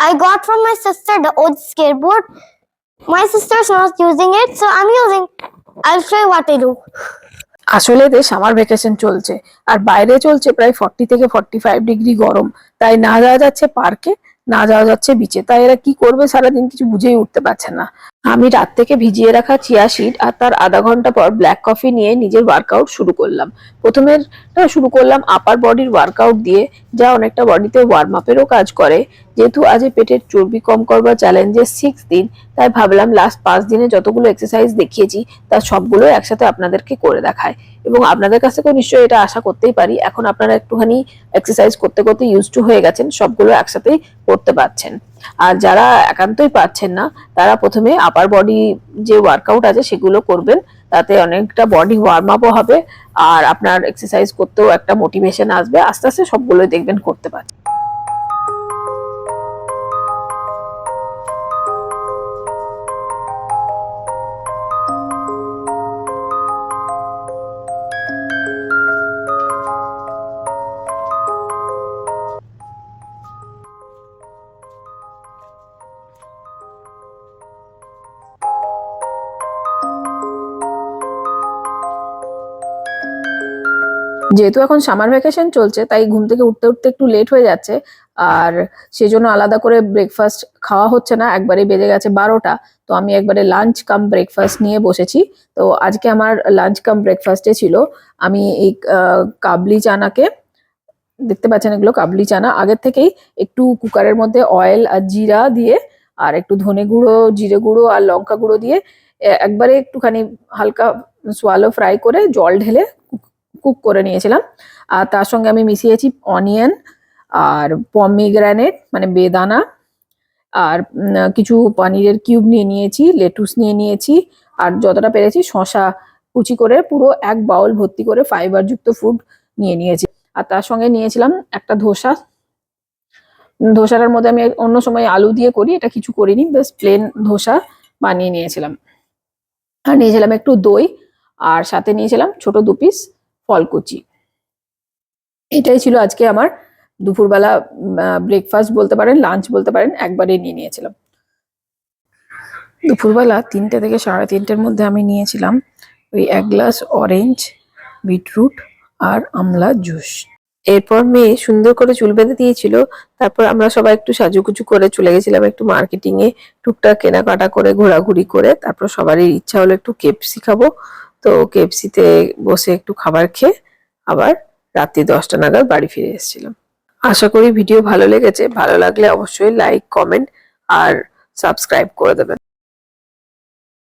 sister the old skateboard. My sister's not using it, so I'm using. I'll show you what I do. আসলে এদের summer vacation চলছে আর বাইরে চলছে প্রায় forty থেকে ফর্টি ফাইভ ডিগ্রি গরম তাই না যাওয়া যাচ্ছে পার্কে না যাওয়া যাচ্ছে বিচে তাই এরা কি করবে সারাদিন কিছু বুঝেই উঠতে পারছে না আমি রাত থেকে ভিজিয়ে রাখা চিয়া সিড আর তার আধা ঘণ্টা পর ব্ল্যাক কফি নিয়ে নিজের ওয়ার্কআউট শুরু করলাম প্রথমে শুরু করলাম আপার বডির ওয়ার্কআউট দিয়ে যা অনেকটা বডিতে ওয়ার্ম আপেরও কাজ করে যেহেতু আজ পেটের চর্বি কম করবার চ্যালেঞ্জের সিক্স দিন, তাই ভাবলাম লাস্ট পাঁচ দিনে যতগুলো এক্সারসাইজ দেখিয়েছি তার সবগুলো একসাথে আপনাদেরকে করে দেখায়। এবং আপনাদের কাছ থেকেও নিশ্চয়ই এটা আশা করতেই পারি, এখন আপনারা একটুখানি এক্সারসাইজ করতে করতে ইউজ টু হয়ে গেছেন, সবগুলো একসাথেই করতে পারছেন। আর যারা একান্তই পারছেন না, তারা প্রথমে আপার বডি যে ওয়ার্কআউট আছে সেগুলো করবেন, তাতে অনেকটা বডি ওয়ার্ম আপও হবে, আর আপনার এক্সারসাইজ করতেও একটা মোটিভেশন আসবে, আস্তে আস্তে সবগুলোই দেখবেন করতে পারছেন। যেহেতু এখন সামার ভ্যাকেশন চলছে, তাই ঘুম থেকে উঠতে উঠতে একটু লেট হয়ে যাচ্ছে। আর সেজন্য আলাদা করে ব্রেকফাস্ট খাওয়া হচ্ছে না একবারে বেজে গেছে বারোটা। তো আমি একবারে লাঞ্চ কাম ব্রেকফাস্ট নিয়ে বসেছি। তো আজকে আমার লাঞ্চ কাম ব্রেকফাস্টে ছিল, আমি এই কাবলি চানাকে, দেখতে পাচ্ছেন এগুলো কাবলি চানা, আগের থেকেই একটু কুকারের মধ্যে অয়েল আর জিরা দিয়ে, আর একটু ধনে গুঁড়ো, জিরে গুঁড়ো আর লঙ্কা গুঁড়ো দিয়ে একবারে একটুখানি হালকা সোয়ালো ফ্রাই করে জল ঢেলে কুক করে নিয়েছিলাম। আর তার সঙ্গে আমি মিশিয়েছি অনিয়ন আর পমিগ্রানেট মানে বেদানা আর কিছু পনিরের কিউব নিয়ে নিয়েছি লেটুস নিয়ে নিয়েছি আর যতটা পেরেছি শশা কুচি করে পুরো এক বাউল ভর্তি করে ফাইবার যুক্ত ফুড নিয়ে নিয়েছি। আর তার সঙ্গে নিয়েছিলাম একটা ধোসা। ধোসাটার মধ্যে আমি অন্য সময় আলু দিয়ে করি, এটা কিছু করিনি, বেশ প্লেন ধোসা বানিয়ে নিয়েছিলাম। আর নিয়েছিলাম একটু দই আর সাথে নিয়েছিলাম ছোট দু পিস ফলকুচি। এটাই ছিল আজকে আমার দুপুরবেলা ব্রেকফাস্ট বলতে পারেন লাঞ্চ বলতে পারেন একবারে নিয়ে নিয়েছিলাম। দুপুরবেলা তিনটে থেকে সাড়ে তিনটের মধ্যে আমি নিয়েছিলাম ওই এক গ্লাস অরেঞ্জ বিটরুট আর আমলা জুস এরপর মেয়ে সুন্দর করে চুল বেঁধে দিয়েছিল, তারপর আমরা সবাই একটু সাজুগুজু করে চলে গেছিলাম একটু মার্কেটিং এ টুকটাক কেনাকাটা করে, ঘোরাঘুরি করে, তারপর সবারই ইচ্ছা হলো একটু কেপসি খাব। তো কেপসিতে বসে একটু খাবার খেয়ে আবার রাত্রি দশটা নাগাদ বাড়ি ফিরে এসেছিলাম। আশা করি ভিডিও ভালো লেগেছে। ভালো লাগলে অবশ্যই লাইক কমেন্ট আর সাবস্ক্রাইব করে দেবেন।